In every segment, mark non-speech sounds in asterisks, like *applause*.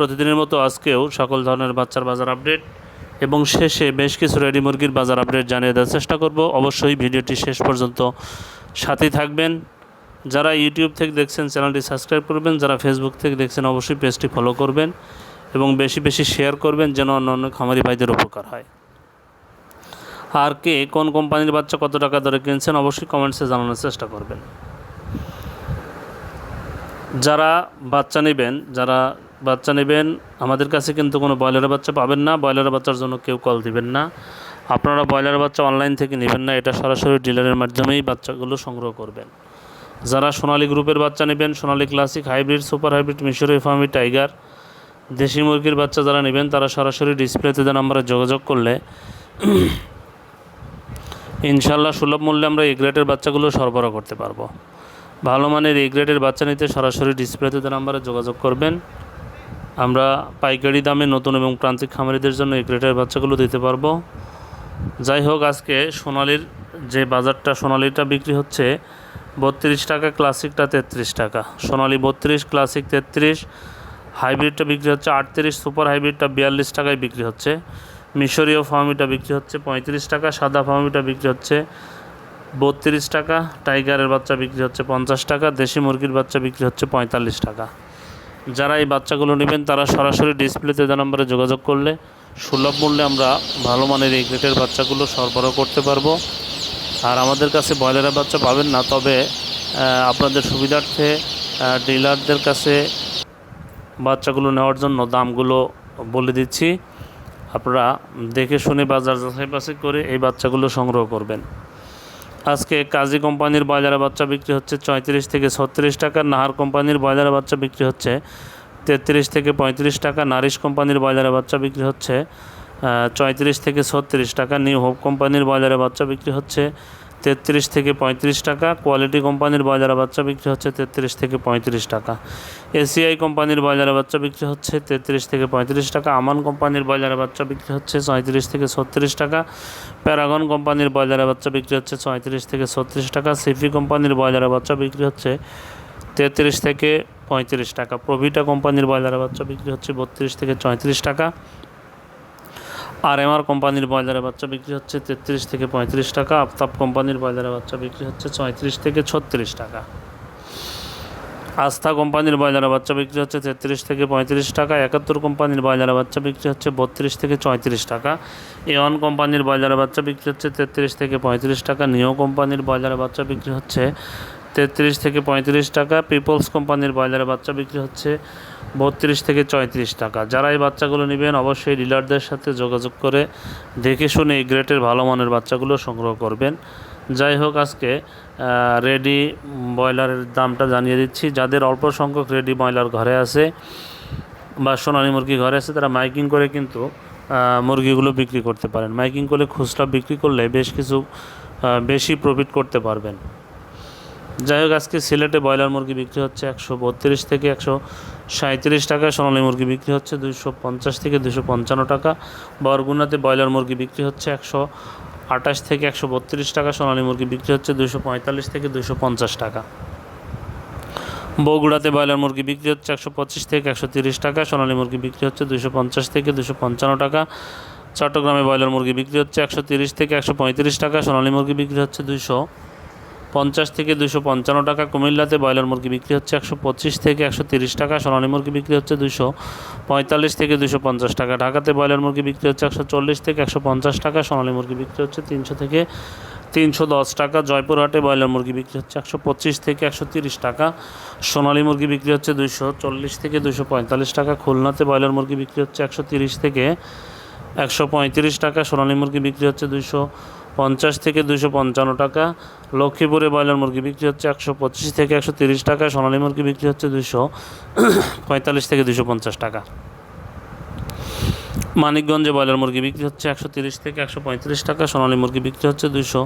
প্রতিদিনের মতো আজকেও সকল ধরনের বাচ্চার বাজার আপডেট এবং শেষে বেশ কিছু রেডি মুরগির বাজার আপডেট জানিয়ে দেওয়ার চেষ্টা করব। অবশ্যই ভিডিওটি শেষ পর্যন্ত সাথেই থাকবেন। যারা ইউটিউব থেকে দেখছেন, চ্যানেলটি সাবস্ক্রাইব করবেন। যারা ফেসবুক থেকে দেখছেন, অবশ্যই পেজটি ফলো করবেন এবং বেশি বেশি শেয়ার করবেন যেন অন্য অন্য খামারি ভাইদের উপকার হয়। আর কে, কোন কোম্পানির বাচ্চা কত টাকা দরে কিনছেন, অবশ্যই কমেন্টসে জানানোর চেষ্টা করবেন। যারা বাচ্চা নেবেন, যারা বাচ্চা নেবেন, আমাদের কাছে কিন্তু কোনো ব্রয়লারের বাচ্চা পাবেন না, ব্রয়লারের বাচ্চার জন্য কেউ কল দিবেন না। আপনারা ব্রয়লার বাচ্চা অনলাইন থেকে নেবেন না, এটা সরাসরি ডিলারের মাধ্যমেই বাচ্চাগুলো সংগ্রহ করবেন। যারা সোনালী গ্রুপের বাচ্চা নেবেন, Sonali classic hybrid super hybrid মিশরি ফার্মি টাইগার দেশি মুরগির বাচ্চা যারা নেবেন, তারা সরাসরি ডিসপ্লেতে যে নাম্বারে যোগাযোগ করলে ইনশাল্লাহ সুলভ মূল্যে আমরা এই গ্রেডের বাচ্চাগুলো সরবরাহ করতে পারব। ভালো মানের এই গ্রেডের বাচ্চা নিতে সরাসরি ডিসপ্লেতে যে নাম্বারে যোগাযোগ করবেন। আমরা পাইকারি দামে নতুন এবং প্রান্তিক খামারিদের জন্য এই গ্রেডের বাচ্চাগুলো দিতে পারব। যাই হোক, আজকে সোনালির যে বাজারটা, সোনালিটা বিক্রি হচ্ছে বত্রিশ টাকা, ক্লাসিকটা তেত্রিশ টাকা। সোনালি বত্রিশ, ক্লাসিক তেত্রিশ, হাইব্রিডটা বিক্রি হচ্ছে আটত্রিশ, সুপার হাইব্রিডটা বিয়াল্লিশ টাকায় বিক্রি হচ্ছে। মিশরীয় ফার্মিটা বিক্রি হচ্ছে পঁয়ত্রিশ টাকা, সাদা ফার্মিটা বিক্রি হচ্ছে বত্রিশ টাকা, টাইগারের বাচ্চা বিক্রি হচ্ছে পঞ্চাশ টাকা, দেশি মুরগির বাচ্চা বিক্রি হচ্ছে পঁয়তাল্লিশ টাকা। যারা এই বাচ্চাগুলো নেবেন, তারা সরাসরি ডিসপ্লেতে যে নম্বরে যোগাযোগ করলে সুলভ মূল্যে আমরা ভালো মানের এই গ্রেটের বাচ্চাগুলো সরবরাহ করতে পারব। আর আমাদের কাছে ব্রয়লারের বাচ্চা পাবেন না, তবে আপনাদের সুবিধার্থে ডিলারদের কাছে বাচ্চাগুলো নেওয়ার জন্য দামগুলো বলে দিচ্ছি। আপনারা দেখে শুনে বাজার যাচাই বাছাই করে এই বাচ্চাগুলো সংগ্রহ করবেন। আজকে কাজী কোম্পানির ব্রয়লার বাচ্চা বিক্রি হচ্ছে চৌত্রিশ থেকে ছত্রিশ টাকা, নাহার কোম্পানির ব্রয়লার বাচ্চা বিক্রি হচ্ছে তেত্রিশ থেকে পঁয়ত্রিশ টাকা, নারিশ কোম্পানির ব্রয়লার বাচ্চা বিক্রি হচ্ছে চৌত্রিশ থেকে ছত্রিশ টাকা, নিউ হোপ কোম্পানির ব্রয়লার বাচ্চা বিক্রি হচ্ছে তেত্রিশ থেকে পঁয়ত্রিশ টাকা। কোয়ালিটি কোম্পানির ব্রয়লারের বাচ্চা বিক্রি হচ্ছে তেত্রিশ থেকে পঁয়ত্রিশ টাকা। এসিআই কোম্পানির ব্রয়লারের বাচ্চা বিক্রি হচ্ছে তেত্রিশ থেকে পঁয়ত্রিশ টাকা। আমান কোম্পানির ব্রয়লারের বাচ্চা বিক্রি হচ্ছে ছয়ত্রিশ থেকে ছত্রিশ টাকা। প্যারাগন কোম্পানির ব্রয়লারের বাচ্চা বিক্রি হচ্ছে ছয়ত্রিশ থেকে ছত্রিশ টাকা। সিফি কোম্পানির ব্রয়লারের বাচ্চা বিক্রি হচ্ছে তেত্রিশ থেকে পঁয়ত্রিশ টাকা। প্রভিটা কোম্পানির ব্রয়লারের বাচ্চা বিক্রি হচ্ছে বত্রিশ থেকে চৌত্রিশ টাকা। আর এমআর কোম্পানির ব্রয়লারের বাচ্চা বিক্রি হচ্ছে তেত্রিশ থেকে পঁয়ত্রিশ টাকা, আফতাব কোম্পানির ব্রয়লারের বাচ্চা বিক্রি হচ্ছে ছয়ত্রিশ থেকে ছত্রিশ টাকা। আস্থা কোম্পানির ব্রয়লারের বাচ্চা বিক্রি হচ্ছে তেত্রিশ থেকে পঁয়ত্রিশ টাকা, একাত্তর কোম্পানির ব্রয়লারের বাচ্চা বিক্রি হচ্ছে বত্রিশ থেকে চৌত্রিশ টাকা। এওয়ান কোম্পানির ব্রয়লারের বাচ্চা বিক্রি হচ্ছে তেত্রিশ থেকে পঁয়ত্রিশ টাকা নিও কোম্পানির ব্রয়লারের বাচ্চা বিক্রি হচ্ছে তেত্রিশ থেকে পঁয়ত্রিশ টাকা, পিপলস কোম্পানির ব্রয়লারের বাচ্চা বিক্রি হচ্ছে বত্রিশ থেকে চৌত্রিশ টাকা। যারা এই বাচ্চাগুলো নেবেন, অবশ্যই ডিলারদের সাথে যোগাযোগ করে দেখে শুনে এই গ্রেটের ভালো মানের বাচ্চাগুলো সংগ্রহ করবেন। যাই হোক, আজকে রেডি ব্রয়লারের দামটা জানিয়ে দিচ্ছি। যাদের অল্প সংখ্যক রেডি ব্রয়লার ঘরে আছে বা সোনালী মুরগি ঘরে আছে, তারা মাইকিং করে কিন্তু মুরগিগুলো বিক্রি করতে পারেন। মাইকিং করে খুচরা বিক্রি করলে বেশ কিছু বেশি প্রফিট করতে পারবেন। যাই হোক, আজকে সিলেটে ব্রয়লার মুরগি বিক্রি হচ্ছে একশো বত্রিশ থেকে একশো সাঁত্রিশ টাকা সোনালী মুরগি বিক্রি হচ্ছে দুশো পঞ্চাশ থেকে দুশো পঞ্চান্ন টাকা। বরগুনাতে ব্রয়লার মুরগি বিক্রি হচ্ছে একশো আঠাশ থেকে একশো বত্রিশ টাকা, সোনালী মুরগি বিক্রি হচ্ছে দুশো পঁয়তাল্লিশ থেকে দুশো পঞ্চাশ টাকা। বগুড়াতে ব্রয়লার মুরগি বিক্রি হচ্ছে একশো পঁচিশ থেকে একশো তিরিশ টাকা, সোনালী মুরগি বিক্রি হচ্ছে দুশো পঞ্চাশ থেকে দুশো পঞ্চান্ন টাকা। চট্টগ্রামে ব্রয়লার মুরগি বিক্রি হচ্ছে একশো তিরিশ থেকে একশো পঁয়ত্রিশ টাকা, সোনালী মুরগি বিক্রি হচ্ছে দুশো পঞ্চাশ থেকে দুশো পঞ্চান্ন টাকা। কুমিল্লাতে ব্রয়লার মুরগি বিক্রি হচ্ছে একশো পঁচিশ থেকে একশো তিরিশ টাকা, সোনালী মুরগি বিক্রি হচ্ছে দুশো পঁয়তাল্লিশ থেকে দুশো পঞ্চাশ টাকা। ঢাকাতে ব্রয়লার মুরগি বিক্রি হচ্ছে একশো চল্লিশ থেকে একশো পঞ্চাশ টাকা, সোনালী মুরগি বিক্রি হচ্ছে তিনশো থেকে তিনশো দশ টাকা। জয়পুরহাটে ব্রয়লার মুরগি বিক্রি হচ্ছে একশো পঁচিশ থেকে একশো তিরিশ টাকা, সোনালী মুরগি বিক্রি হচ্ছে দুশো চল্লিশ থেকে দুশো পঁয়তাল্লিশ টাকা। খুলনাতে ব্রয়লার মুরগি বিক্রি হচ্ছে একশো তিরিশ থেকে একশো পঁয়ত্রিশ টাকা, সোনালী মুরগি বিক্রি হচ্ছে দুশো পঞ্চাশ থেকে দুশো পঞ্চান্ন টাকা। লক্ষ্মীপুরে ব্রয়লার মুরগি বিক্রি হচ্ছে একশো পঁচিশ থেকে একশো তিরিশ টাকা। সোনালী মুরগি বিক্রি হচ্ছে দুশো *clears throat* পঁয়তাল্লিশ থেকে দুশো পঞ্চাশ টাকা। মানিকগঞ্জে ব্রয়লার মুরগি বিক্রি হচ্ছে একশো তিরিশ থেকে একশো পঁয়ত্রিশ টাকা। সোনালী মুরগি বিক্রি হচ্ছে দুশো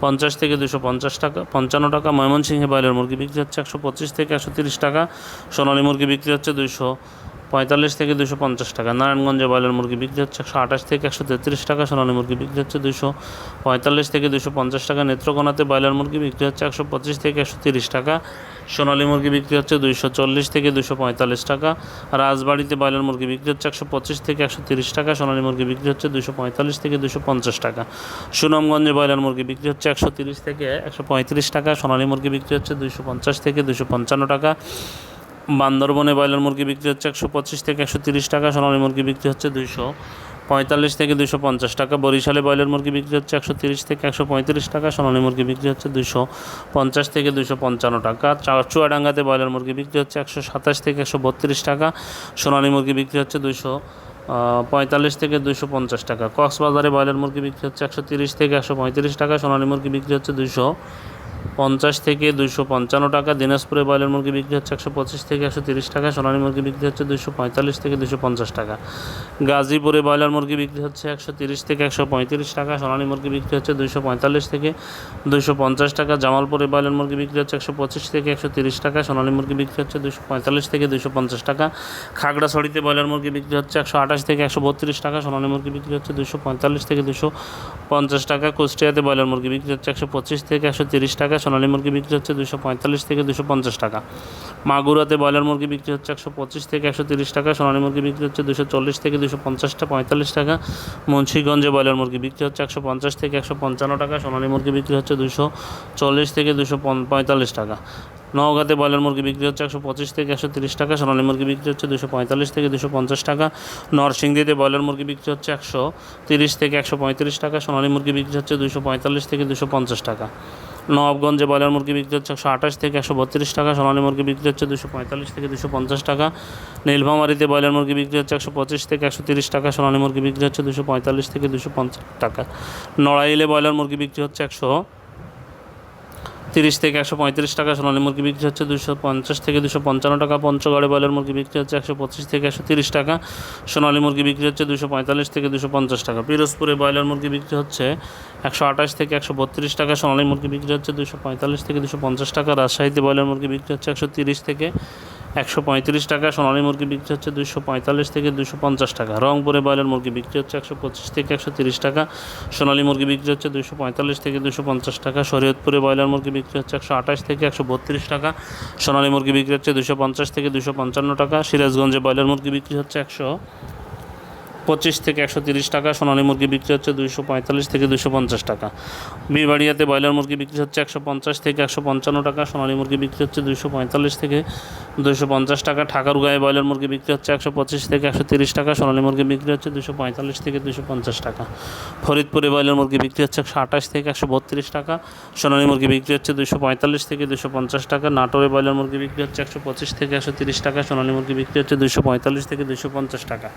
পঞ্চাশ থেকে দুশো পঞ্চাশ টাকা, পঞ্চান্ন টাকা। ময়মনসিংহে ব্রয়লার মুরগি বিক্রি হচ্ছে একশো পঁচিশ থেকে একশো তিরিশ টাকা। সোনালী মুরগি বিক্রি হচ্ছে দুশো পঁয়তাল্লিশ থেকে দুশো পঞ্চাশ টাকা। নারায়ণগঞ্জে ব্রয়লার মুরগি বিক্রি হচ্ছে একশো আঠাশ থেকে একশো তেত্রিশ টাকা, সোনালী মুরগি বিক্রি হচ্ছে দুশো পঁয়তাল্লিশ থেকে দুশো পঞ্চাশ টাকা, নেত্রকোনাতে ব্রয়লার মুরগি বিক্রি হচ্ছে একশো পঁচিশ থেকে একশো তিরিশ টাকা, সোনালী মুরগি বিক্রি হচ্ছে দুইশো চল্লিশ থেকে দুশো পঁয়তাল্লিশ টাকা, রাজবাড়িতে ব্রয়লার মুরগি বিক্রি হচ্ছে একশো পঁচিশ থেকে একশো তিরিশ টাকা, সোনালী মুরগি বিক্রি হচ্ছে দুশো পঁয়তাল্লিশ থেকে দুশো পঞ্চাশ টাকা। সুনামগঞ্জে ব্রয়লার মুরগি বিক্রি হচ্ছে একশো তিরিশ থেকে একশো পঁয়ত্রিশ টাকা, সোনালী মুরগি বিক্রি হচ্ছে দুশো পঞ্চাশ থেকে দুশো পঞ্চান্ন টাকা বান্দরবনে ব্রয়লার মুরগি বিক্রি হচ্ছে একশো পঁচিশ থেকে একশো তিরিশ টাকা, সোনালী মুরগি বিক্রি হচ্ছে দুইশো পঁয়তাল্লিশ থেকে দুশো পঞ্চাশ টাকা, বরিশালে ব্রয়লার মুরগি বিক্রি হচ্ছে একশো তিরিশ থেকে একশো পঁয়ত্রিশ টাকা, সোনালী মুরগি বিক্রি হচ্ছে দুশো পঞ্চাশ থেকে দুশো পঞ্চান্ন টাকা চুয়াডাঙ্গাতে ব্রয়লার মুরগি বিক্রি হচ্ছে একশো সাতাশ থেকে একশো বত্রিশ টাকা, সোনালী মুরগি বিক্রি হচ্ছে দুশো পঁয়তাল্লিশ থেকে দুশো পঞ্চাশ টাকা, কক্সবাজারে ব্রয়লার মুরগি বিক্রি হচ্ছে একশো তিরিশ থেকে একশো পঁয়ত্রিশ টাকা, সোনালী মুরগি বিক্রি হচ্ছে দুশো পঞ্চাশ থেকে দুশো পঞ্চান্ন টাকা, দিনাজপুরে ব্রয়লার মুরগি বিক্রি হচ্ছে একশো পঁচিশ থেকে একশো তিরিশ টাকা, সোনালী মুরগি বিক্রি হচ্ছে দুশো পঁয়তাল্লিশ থেকে দুশো পঞ্চাশ টাকা। গাজীপুরে ব্রয়লার মুরগি বিক্রি হচ্ছে একশো তিরিশ থেকে একশো পঁয়ত্রিশ টাকা, সোনালী মুরগি বিক্রি হচ্ছে দুশো পঁয়তাল্লিশ থেকে দুশো পঞ্চাশ টাকা, জামালপুরে ব্রয়লার মুরগি বিক্রি হচ্ছে একশো পঁচিশ থেকে একশো তিরিশ টাকা, সোনালী মুরগি বিক্রি হচ্ছে দুশো পঁয়তাল্লিশ থেকে দুশো পঞ্চাশ টাকা। খাগড়াছড়িতে ব্রয়লার মুরগি বিক্রি হচ্ছে একশো আঠাশ থেকে একশো বত্রিশ টাকা, সোনালী মুরগি বিক্রি হচ্ছে দুশো পঁয়তাল্লিশ থেকে দুশো পঞ্চাশ টাকা। কুষ্টিয়াতে ব্রয়লার মুরগি বিক্রি হচ্ছে একশো পঁচিশ থেকে একশো তিরিশ টাকা সোনালী মুরগি বিক্রি হচ্ছে দুশো পঁয়তাল্লিশ থেকে দুশো পঞ্চাশ টাকা। মাগুরাতে ব্রয়লার মুরগি বিক্রি হচ্ছে একশো পঁচিশ থেকে একশো তিরিশ টাকা। সোনালী মুরগি বিক্রি হচ্ছে দুশো চল্লিশ থেকে দুশো পঞ্চাশটা পঁয়তাল্লিশ টাকা। মুন্সিগঞ্জে ব্রয়লার মুরগি বিক্রি হচ্ছে একশো পঞ্চাশ থেকে একশো পঞ্চান্ন টাকা। সোনালী মুরগি বিক্রি হচ্ছে দুশো চল্লিশ থেকে দুশো পঁয়তাল্লিশ টাকা। নওগাঁতে ব্রয়লার মুরগি বিক্রি হচ্ছে একশো পঁচিশ থেকে একশো তিরিশ টাকা। সোনালী মুরগি বিক্রি হচ্ছে দুশো পঁয়তাল্লিশ থেকে দুশো পঞ্চাশ টাকা। নরসিংদীতে ব্রয়লার মুরগি বিক্রি হচ্ছে একশো তিরিশ থেকে একশো পঁয়ত্রিশ টাকা। সোনালী মুরগি বিক্রি হচ্ছে দুশো পঁয়তাল্লিশ থেকে দুশো পঞ্চাশ টাকা। নবাবগঞ্জে ব্রয়লার মুরগি বিক্রি হচ্ছে একশো আঠাশ থেকে একশো বত্রিশ টাকা, সোনালী মুরগি বিক্রি হচ্ছে দুশো পঁয়তাল্লিশ থেকে দুশো পঞ্চাশ টাকা নীলভামারিতে ব্রয়লার মুরগি বিক্রি হচ্ছে একশো পঁচিশ থেকে একশো তিরিশ টাকা, সোনালী মুরগি বিক্রি হচ্ছে দুশো পঁয়তাল্লিশ থেকে দুশো পঞ্চাশ টাকা। নড়াইলে ব্রয়লার মুরগি বিক্রি হচ্ছে একশো তিরিশ থেকে একশো পঁয়ত্রিশ টাকা, সোনালী মুরগি বিক্রি হচ্ছে দুশো পঞ্চাশ থেকে দুশো পঞ্চান্ন টাকা, পঞ্চগড়ে বয়লার মুরগি বিক্রি হচ্ছে একশো পঁচিশ থেকে একশো তিরিশ টাকা, সোনালী মুরগি বিক্রি হচ্ছে দুশো পঁয়তাল্লিশ থেকে দুশো পঞ্চাশ টাকা। পিরোজপুরে বয়লার মুরগি বিক্রি হচ্ছে একশো আঠাশ থেকে একশো বত্রিশ টাকা, সোনালী মুরগি বিক্রি হচ্ছে দুশো পঁয়তাল্লিশ থেকে দুশো পঞ্চাশ টাকা, রাজশাহীতে বয়লার মুরগি বিক্রি হচ্ছে একশো তিরিশ থেকে একশো পঁয়ত্রিশ টাকা, সোনালী মুরগি বিক্রি হচ্ছে দুশো পঁয়তাল্লিশ থেকে দুশো পঞ্চাশ টাকা। রংপুরে ব্রয়লার মুরগি বিক্রি হচ্ছে একশো পঁচিশ থেকে একশো তিরিশ টাকা, সোনালী মুরগি বিক্রি হচ্ছে দুশো পঁয়তাল্লিশ থেকে দুশো পঞ্চাশ টাকা, শরীয়তপুরে ব্রয়লার মুরগি বিক্রি হচ্ছে একশো আঠাশ থেকে একশো বত্রিশ টাকা, সোনালী মুরগি বিক্রি হচ্ছে দুশো পঞ্চাশ থেকে দুশো পঞ্চান্ন টাকা, সিরাজগঞ্জে ব্রয়লার মুরগি বিক্রি হচ্ছে একশো পঁচিশ থেকে একশো তিরিশ টাকা, সোনালী মুরগি বিক্রি হচ্ছে দুশো পঁয়তাল্লিশ থেকে দুশো পঞ্চাশ টাকা। বিবাড়িয়াতে ব্রয়লার মুরগি বিক্রি হচ্ছে একশো পঞ্চাশ থেকে একশো পঞ্চান্ন টাকা, সোনালী মুরগি বিক্রি হচ্ছে দুশো পঁয়তাল্লিশ থেকে দুশো পঞ্চাশ টাকা ঠাকার ঠাকুরগাঁয়ে ব্রয়লার মুরগি বিক্রি হচ্ছে একশো পঁচিশ থেকে একশো তিরিশ টাকা, সোনালী মুরগি বিক্রি হচ্ছে দুশো পঁয়তাল্লিশ থেকে দুশো পঞ্চাশ টাকা। ফরিদপুরে ব্রয়লার মুরগি বিক্রি হচ্ছে একশো আঠাশ থেকে একশো বত্রিশ টাকা, সোনালী মুরগি বিক্রি হচ্ছে দুশো পঁয়তাল্লিশ থেকে দুশো পঞ্চাশ টাকা, নাটোরে ব্রয়লার মুরগি বিক্রি হচ্ছে একশো পঁচিশ থেকে একশো তিরিশ টাকা, সোনালী মুরগি বিক্রি হচ্ছে দুশো পঁয়তাল্লিশ থেকে দুশো পঞ্চাশ টাকা।